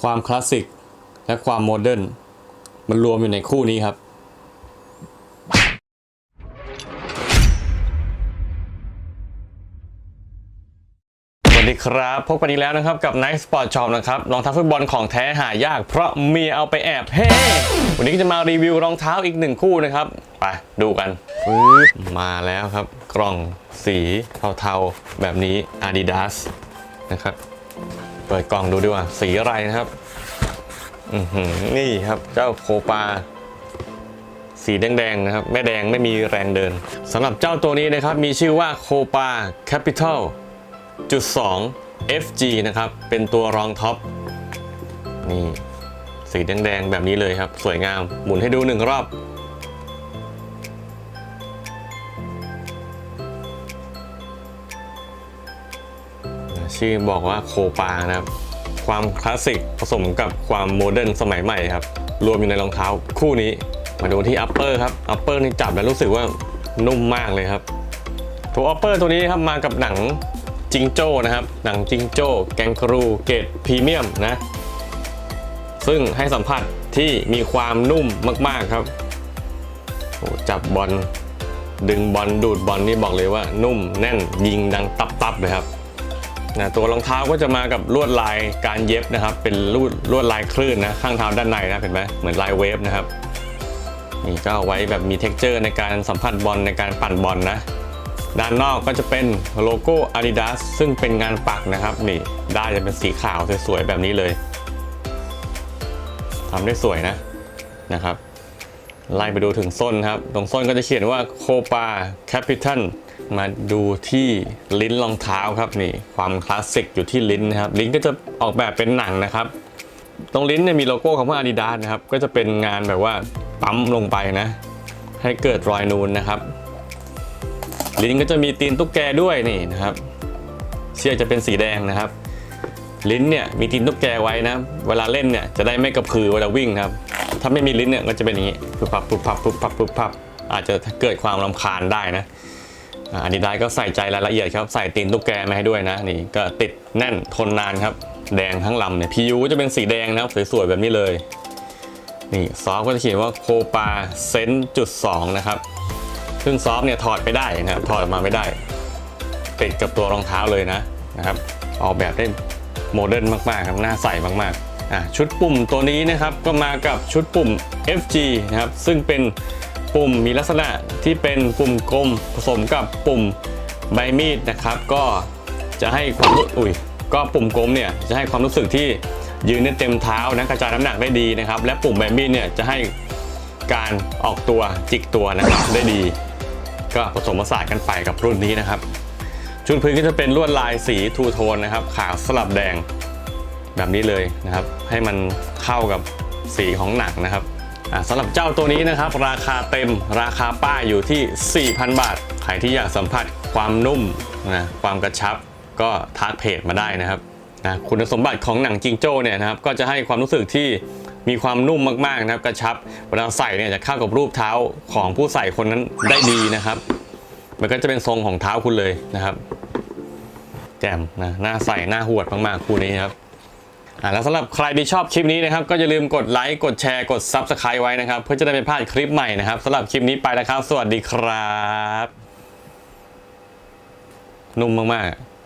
ความคลาสสิก และความโมเดิร์นมันรวมอยู่ในคู่นี้ครับ สวัสดีครับ พบกันอีกแล้วนะครับกับ Night Sport Shop นะครับรองเท้าฟุตบอลของแท้หายาก เพราะเมียเอาไปแอบเฮ้วันนี้ก็จะมารีวิวรองเท้าอีกหนึ่งคู่นะครับ ไปดูกันปึ๊บมาแล้วครับ กล่องสีเทาๆ แบบนี้ Adidas นะครับ เปิดกล่องดูดีกว่า สีอะไรนะครับ อือหือนี่ครับเจ้าโคปา สีแดงๆนะครับ แม่แดงไม่มีแรงเดินสำหรับเจ้าตัวนี้นะครับ มีชื่อว่าโคปา Capital จุด2 FG นะครับ เป็นตัวรองท็อป นี่ สีแดงๆแบบนี้เลยครับ สวยงาม หมุนให้ดูหนึ่งรอบ ชื่อบอกว่าโคปานะครับ ความคลาสสิกผสมกับความโมเดิร์นสมัยใหม่ครับ รวมอยู่ในรองเท้าคู่นี้ มาดูที่อัปเปอร์ครับ อัปเปอร์นี่จับแล้วรู้สึกว่านุ่มมากเลยครับ ตัวอัปเปอร์ตัวนี้ครับมากับหนังจิงโจ้นะครับ หนังจิงโจ้ แกงกรูเกรดพรีเมียมนะ ซึ่งให้สัมผัสที่มีความนุ่มมากๆครับโอ้จับบอลดึงบอลดูดบอลนี่บอกเลยว่านุ่มแน่นยิงดังตับๆเลยครับ นะตัวรองเท้าก็จะมากับลวดลายการเย็บนะครับ เป็นลวดลวดลายคลื่นนะข้างเท้าด้านในนะเห็นไหมเหมือนลายเวฟนะครับนี่ก็เอาไว้แบบมีเท็กเจอร์ในการสัมผัสบอลในการปั่นบอลนะ ด้านนอกก็จะเป็นโลโก้ Adidas ซึ่งเป็นงานปักนะครับนี่ได้จะเป็นสีขาวสวยๆแบบนี้เลยทำได้สวยนะนะครับไล่ไปดูถึงส้นครับ ตรงส้นก็จะเขียนว่าโคปาแคปิทัล มาดูที่ลิ้นรองเท้าครับนี่ความคลาสสิกอยู่ที่ลิ้นนะครับ ลิ้นก็จะออกแบบเป็นหนังนะครับ ตรงลิ้นเนี่ยมีโลโก้ของพว่า Adidas นะครับก็จะเป็นงานแบบว่าปั๊มลงไปนะ ให้เกิดรอยนูนนะครับ ลิ้นก็จะมีตีนตุ๊กแกด้วยนี่นะครับเชือกจะเป็นสีแดงนะครับ ลิ้นเนี่ยมีตีนตุ๊กแกไว้นะ เวลาเล่นเนี่ยจะได้ไม่กระพือเวลาวิ่งครับ ถ้าไม่มีลิ้นเนี่ยก็จะเป็นอย่างนี้ปุบปับปุบปับปุบปับปุบปับอาจจะเกิดความรำคาญได้นะ อันนี้ได้ก็ใส่ใจรายละเอียดครับ ใส่ตีนตุ๊กแกมาให้ด้วยนะ นี่ก็ติดแน่นทนนานครับ แดงทั้งลำเนี่ย PU ก็จะเป็นสีแดงนะครับ สวยๆ แบบนี้เลย นี่ซอฟก็จะเขียนว่าโคปาเซนจุดสองนะครับ ซึ่งซอฟเนี่ยถอดไม่ได้นะครับ ถอดออกมาไม่ได้ ติดกับตัวรองเท้าเลยนะนะครับ ออกแบบได้โมเดิร์นมากๆครับ น่าใส่มากๆ อะชุดปุ่มตัวนี้นะครับก็มากับชุดปุ่ม FG นะครับ ซึ่งเป็น ปุ่มมีลักษณะที่เป็นปุ่มกลมผสมกับปุ่มใบมีดนะครับ ก็จะให้ความรู้อุ้ยก็ปุ่มกลมเนี่ยจะให้ความรู้สึกที่ยืนได้เต็มเท้านะกระจายน้ำหนักได้ดีนะครับ และปุ่มใบมีดเนี่ยจะให้การออกตัวจิกตัวนะครับได้ดี ก็ผสมผสานกันไปกับรุ่นนี้นะครับ ชุดพื้นก็จะเป็นลวดลายสีทูโทนนะครับ ขาวสลับแดงแบบนี้เลยนะครับ ให้มันเข้ากับสีของหนังนะครับ สำหรับเจ้าตัวนี้นะครับ ราคาเต็มราคาป้ายอยู่ที่ 4,000 บาท ใครที่อยากสัมผัสความนุ่มนะความกระชับก็ทักเพจมาได้นะครับนะคุณสมบัติของหนังจิงโจ้เนี่ยนะครับก็จะให้ความรู้สึกที่มีความนุ่มมากๆนะครับกระชับเวลาใส่เนี่ยจะเข้ากับรูปเท้าของผู้ใส่คนนั้นได้ดีนะครับ มันก็จะเป็นทรงของเท้าคุณเลยนะครับ แจ่มนะหน้าใส่หน้าหวดมากๆคู่นี้ครับ แล้วสำหรับใครที่ชอบคลิปนี้นะครับ ก็อย่าลืมกดไลค์กดแชร์กด Subscribe ไว้นะครับ เพื่อจะได้ไม่พลาดคลิปใหม่นะครับสำหรับคลิปนี้ไปแล้วครับ สวัสดีครับ นุ่มมาก ๆ